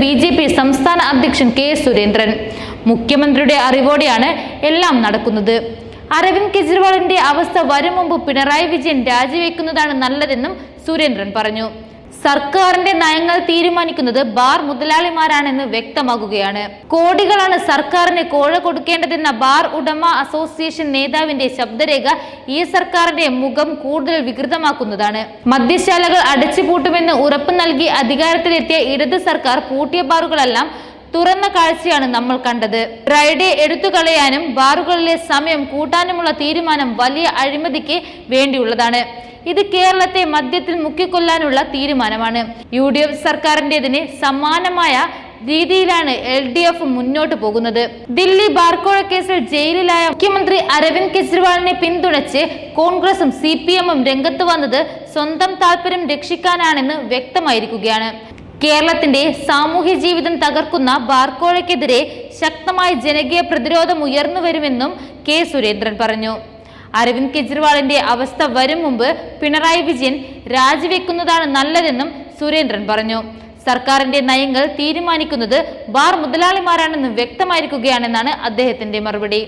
B J P സംസ്ഥാന അധ്യക്ഷൻ K Surendran. മുഖ്യമന്ത്രിയുടെ അറിവോടെയാണ് എല്ലാം നടക്കുന്നത്. അരവിന്ദ് കെജ്രിവാളിന്റെ അവസ്ഥ വരും മുമ്പ് പിണറായി വിജയൻ രാജിവെക്കുന്നതാണ് നല്ലതെന്നും സുരേന്ദ്രൻ പറഞ്ഞു. സർക്കാരിന്റെ നയങ്ങൾ തീരുമാനിക്കുന്നത് ബാർ മുതലാളിമാരാണെന്ന് വ്യക്തമാകുകയാണ്. കോടികളാണ് സർക്കാരിന് കോഴ കൊടുക്കേണ്ടതെന്ന ബാർ ഉടമ അസോസിയേഷൻ നേതാവിന്റെ ശബ്ദരേഖ ഈ സർക്കാരിന്റെ മുഖം കൂടുതൽ വികൃതമാക്കുന്നതാണ്. മദ്യശാലകൾ അടച്ചുപൂട്ടുമെന്ന് ഉറപ്പ് നൽകി അധികാരത്തിലെത്തിയ ഇടത് സർക്കാർ പൂട്ടിയ ബാറുകളെല്ലാം തുറന്ന കാഴ്ചയാണ് നമ്മൾ കണ്ടത്. ഫ്രൈഡേ എടുത്തു കളയാനും ബാറുകളിലെ സമയം കൂട്ടാനുമുള്ള തീരുമാനം വലിയ അഴിമതിക്ക് വേണ്ടിയുള്ളതാണ്. ഇത് കേരളത്തെ മദ്യത്തിൽ മുക്കിക്കൊല്ലാനുള്ള തീരുമാനമാണ്. യു ഡി എഫ് സർക്കാരിന്റെതിന് സമാനമായ രീതിയിലാണ് എൽ ഡി എഫ് മുന്നോട്ട് പോകുന്നത്. ദില്ലി ബാർക്കോഴ കേസിൽ ജയിലിലായ മുഖ്യമന്ത്രി അരവിന്ദ് കെജ്രിവാളിനെ പിന്തുണച്ച് കോൺഗ്രസും സി പി എമ്മും രംഗത്ത് വന്നത് സ്വന്തം താല്പര്യം രക്ഷിക്കാനാണെന്ന് വ്യക്തമായിരിക്കുകയാണ്. കേരളത്തിന്റെ സാമൂഹ്യ ജീവിതം തകർക്കുന്ന ബാർക്കോഴയ്ക്കെതിരെ ശക്തമായ ജനകീയ പ്രതിരോധം ഉയർന്നു വരുമെന്നും കെ സുരേന്ദ്രൻ പറഞ്ഞു. അരവിന്ദ് കെജ്രിവാളിന്റെ അവസ്ഥ വരും മുമ്പ് പിണറായി വിജയൻ രാജിവെക്കുന്നതാണ് നല്ലതെന്നും സുരേന്ദ്രൻ പറഞ്ഞു. സർക്കാരിന്റെ നയങ്ങൾ തീരുമാനിക്കുന്നത് ബാർ മുതലാളിമാരാണെന്ന് വ്യക്തമായിരിക്കുകയാണെന്നാണ് അദ്ദേഹത്തിന്റെ മറുപടി.